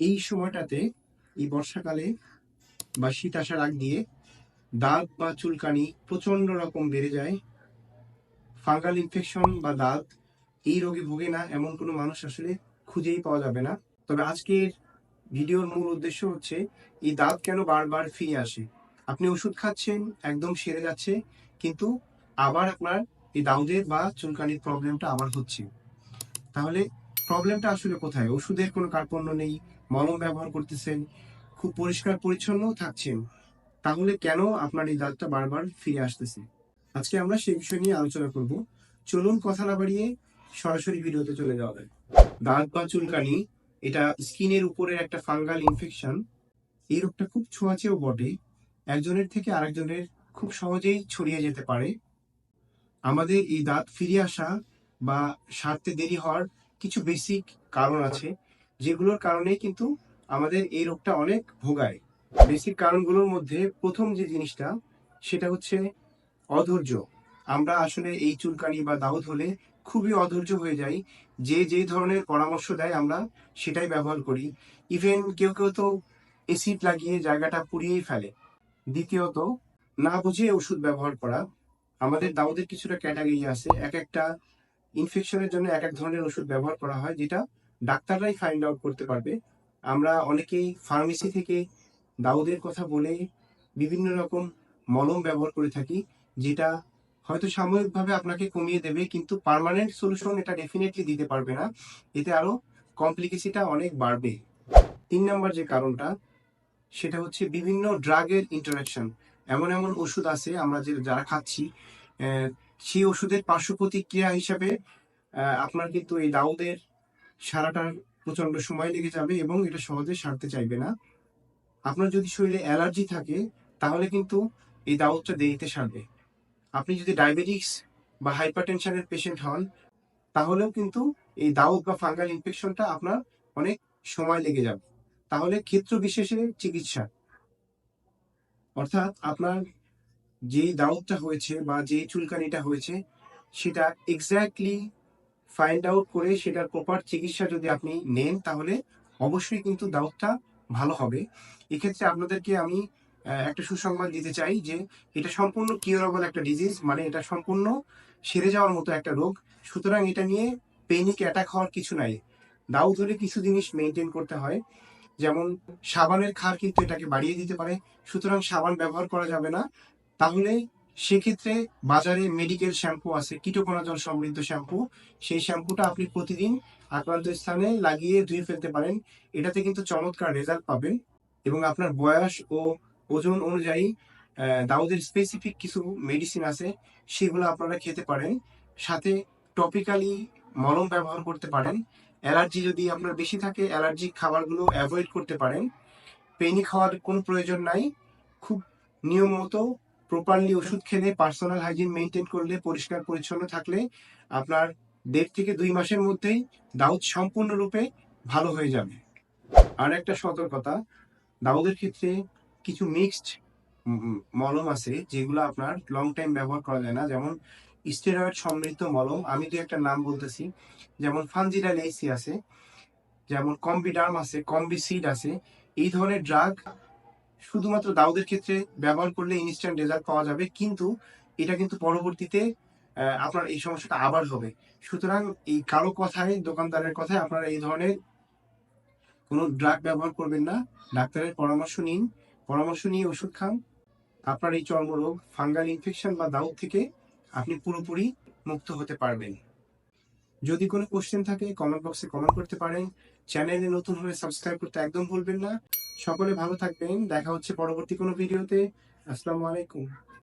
এই সময়টাতে, এই বর্ষাকালে বা শীত আসার আগ দিয়ে দাঁত বা চুলকানি প্রচণ্ড রকম বেড়ে যায়। ফাঙ্গাল ইনফেকশন বা দাঁত, এই রোগে ভোগে না এমন কোনো মানুষ আসলে খুঁজেই পাওয়া যাবে না। তবে আজকের ভিডিওর মূল উদ্দেশ্য হচ্ছে, এই দাঁত কেন বারবার ফিরে আসে? আপনি ওষুধ খাচ্ছেন, একদম সেরে যাচ্ছে, কিন্তু আবার আপনার এই দাউদের বা চুলকানির প্রবলেমটা আবার হচ্ছে। তাহলে প্রবলেমটা আসলে কোথায়? ওষুধের কোনো কার্পণ্য নেই মলম ব্যবহার করতেছেন, খুব পরিষ্কার পরিচ্ছন্ন থাকছেন, তাহলে কেন আপনার এই দাঁতটা বারবার ফিরে আসতেছে? আজকে আমরা সেই বিষয় নিয়ে আলোচনা করব। চলুন কথা না বাড়িয়ে সরাসরি ভিডিওতে চলে যাওয়া যায় দাঁত বা চুলকানি, এটা স্কিনের উপরের একটা ফাঙ্গাল ইনফেকশন। এই রোগটা খুব ছোঁয়াচেও বটে। একজনের থেকে আরেকজনের খুব সহজেই ছড়িয়ে যেতে পারে। আমাদের এই দাঁত ফিরে আসা বা সারতে দেরি হওয়ার কিছু বেসিক কারণ আছে। যেগুলোর কারণেই কিন্তু আমাদের এই রোগটা অনেক ভোগায়। বেসিক কারণগুলোর মধ্যে প্রথম যে জিনিসটা, সেটা হচ্ছে অধৈর্য। আমরা আসলে এই চুলকানি বা দাউদ হলে খুবই অধৈর্য হয়ে যাই। যে যে ধরনের পরামর্শ দেয় আমরা, সেটাই ব্যবহার করি। ইভেন কেউ কেউ তো এসিড লাগিয়ে জায়গাটা পুড়িয়েই ফেলে। দ্বিতীয়ত, না বুঝে ওষুধ ব্যবহার করা। আমাদের দাউদের কিছুটা ক্যাটাগরি আছে। এক একটা ইনফেকশনের জন্য এক এক ধরনের ওষুধ ব্যবহার করা হয়, যেটা ডাক্তাররাই ফাইন্ড আউট করতে পারবে। আমরা অনেকেই ফার্মেসি থেকে দাউদের কথা বলে বিভিন্ন রকম মলম ব্যবহার করে থাকি, যেটা হয়তো সাময়িকভাবে আপনাকে কমিয়ে দেবে, কিন্তু পার্মানেন্ট সলিউশন এটা ডেফিনেটলি দিতে পারবে না। এতে আরও কমপ্লিকেসিটা অনেক বাড়বে। তিন নম্বর যে কারণটা, সেটা হচ্ছে বিভিন্ন ড্রাগের ইন্টারাকশন এমন এমন ওষুধ আছে, আমরা যে যারা খাচ্ছি সেই ওষুধের পার্শ্ব প্রতিক্রিয়া হিসাবে আপনার কিন্তু এই দাউদের সারাটার প্রচণ্ড সময় লেগে যাবে এবং এটা সহজে সারতে চাইবে না। আপনার যদি শরীরে অ্যালার্জি থাকে, তাহলে কিন্তু এই দাউদটা দেরিতে সারবে। আপনি যদি ডায়াবেটিস বা হাইপারটেনশনের পেশেন্ট হন, তাহলেও কিন্তু এই দাউদ বা ফাঙ্গাল ইনফেকশনটা আপনার অনেক সময় লেগে যাবে। তাহলে ক্ষেত্র বিশেষে চিকিৎসা। অর্থাৎ আপনার যেই দাউদটা হয়েছে বা যেই চুলকানিটা হয়েছে, সেটা এক্স্যাক্টলি ফাইন্ড আউট করে সেটার প্রপার চিকিৎসা যদি আপনি নেন, তাহলে অবশ্যই কিন্তু দাউদটা ভালো হবে। এক্ষেত্রে আপনাদেরকে আমি একটা সুসংবাদ দিতে চাই যে এটা সম্পূর্ণ কিউরেবল একটা ডিজিজ মানে এটা সম্পূর্ণ সেরে যাওয়ার মতো একটা রোগ। সুতরাং এটা নিয়ে পেনিক অ্যাটাক হওয়ার কিছু নাই। দাউদ হলে কিছু জিনিস মেনটেন করতে হয়। যেমন সাবানের খার কিন্তু এটাকে বাড়িয়ে দিতে পারে। সুতরাং সাবান ব্যবহার করা যাবে না। তাহলে সেক্ষেত্রে বাজারে মেডিকেল শ্যাম্পু আছে কিটোকোনাজল সমৃদ্ধ শ্যাম্পু সেই শ্যাম্পুটা আপনি প্রতিদিন আক্রান্ত স্থানে লাগিয়ে ধুয়ে ফেলতে পারেন। এটাতে কিন্তু চমৎকার রেজাল্ট পাবেন এবং আপনার বয়স ও ওজন অনুযায়ী দাউদের স্পেসিফিক কিছু মেডিসিন আছে, সেগুলো আপনারা খেতে পারেন। সাথে টপিক্যালি মলম ব্যবহার করতে পারেন। অ্যালার্জি যদি আপনার বেশি থাকে, অ্যালার্জি খাবারগুলো অ্যাভয়েড করতে পারেন। পেনি খাওয়ার কোনো প্রয়োজন নাই। খুব নিয়ম মতো প্রপারলি ওষুধ খেলে পার্সোনাল হাইজিন মেনটেন করলে, পরিষ্কার পরিচ্ছন্ন থাকলে, আপনার দেড় থেকে দুই মাসের মধ্যেই দাউদ সম্পূর্ণরূপে ভালো হয়ে যাবে। আর একটা সতর্কতা, দাউদের ক্ষেত্রে কিছু মিক্সড মলম আছে, যেগুলো আপনার লং টাইম ব্যবহার করা যায় না। যেমন স্টেরয়েড সমৃদ্ধ মলম, আমি দু একটা নাম বলতেছি। যেমন ফানজিডাল এসি আছে, যেমন কম্বিডার্ম আছে, কম্বিসিড আছে, এই ধরনের ড্রাগ শুধুমাত্র দাউদের ক্ষেত্রে ব্যবহার করলে ইনস্ট্যান্ট রেজাল্ট পাওয়া যাবে, কিন্তু এটা কিন্তু পরবর্তীতে আপনার এই সমস্যাটা আবার হবে। সুতরাং এই কারও কথায়, দোকানদারের কথায় আপনারা এই ধরনের কোনো ড্রাগ ব্যবহার করবেন না। ডাক্তারের পরামর্শ নিন, পরামর্শ নিয়ে ওষুধ খান। আপনার এই চর্মরোগ ফাঙ্গাল ইনফেকশন বা দাউদ থেকে আপনি পুরোপুরি মুক্ত হতে পারবেন। যদি কোনো কোশ্চেন থাকে কমেন্ট বক্সে কমেন্ট করতে পারেন। চ্যানেলে নতুন হলে সাবস্ক্রাইব করতে একদম ভুলবেন না। সকলে ভালো থাকবেন। দেখা হচ্ছে পরবর্তী কোনো ভিডিওতে আসসালামু আলাইকুম।